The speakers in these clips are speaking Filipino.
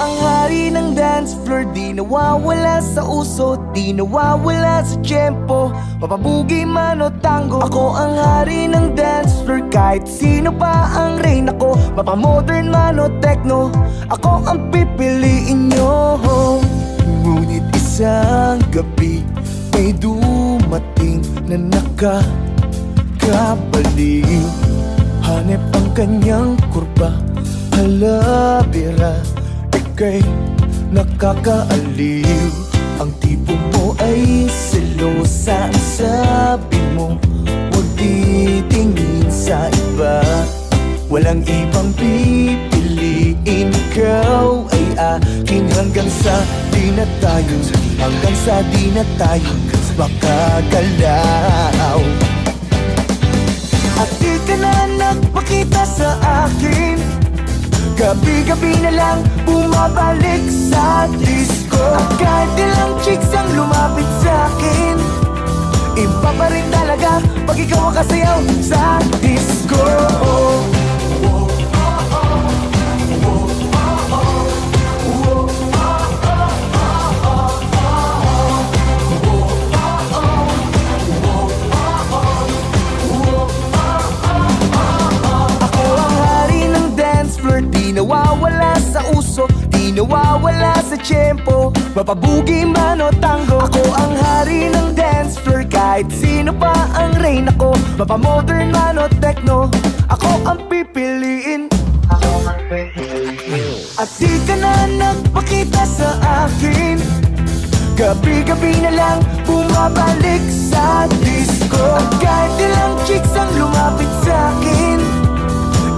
ang hari ng dance floor Di nawawala sa uso Di nawawala sa tiyempo Papabugi man o tango Ako ang hari ng dance floor. Kahit sino pa ang rain ako Mapamodern man o techno. Ako ang pipiliin nyo. Ngunit isang gabi May dumating na nakakabaliw. Hanep ang kanyang kurba Halabira Ika'y nakakaaliw. Ang tipo mo ay selosa Ang sabi mo Huwag titingin sa iba. Walang ibang pipiliin Ikaw ay akin. Hanggang sa di na tayo Hanggang sa di na tayo makagalaw. At di ka na nagpakita sa akin Gabi-gabi na lang bumabalik sa disco. At kahit ilang chicks ang lumapit sa akin Iba tiyempo Mapabugi man o tango Ako ang hari ng dance floor Kahit sino pa ang rain. Ako Mapamodern man o techno Ako ang pipiliin. At di ka na nagpakita sa akin. Gabi-gabi na lang bumabalik sa disco. At kahit ilang chicks ang lumapit sa akin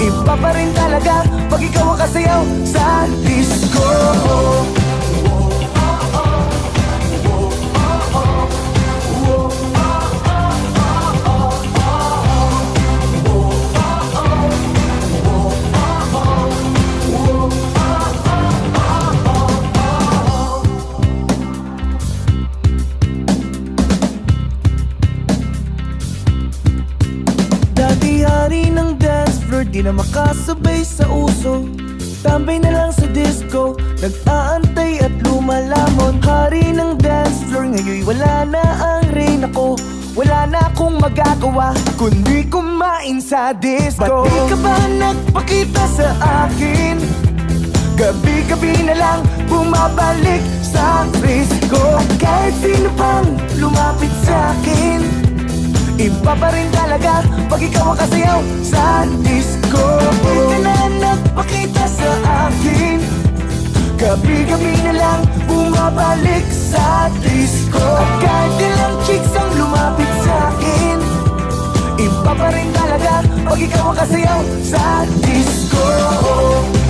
Iba pa rin talaga pag ikaw ang kasayaw sa disco Di na makasabay sa uso. Tambay na lang sa disco. Nag-aantay at lumalamon. Hari ng dance floor Ngayon wala na ang rain. Ako Wala na akong magagawa Kundi kumain sa disco. Ba't di ka ba nagpakita sa akin? Gabi-gabi na lang bumabalik sa disco. At kahit sino pang lumapit sa akin Iba pa rin talaga pag ikaw ang kasayaw sa disco. Di ka na nagpakita sa akin. Gabi-gabi na lang bumabalik sa disco. At kahit ilang chicks ang lumapit sa akin Iba pa rin talaga pag ikaw ang kasayaw sa disco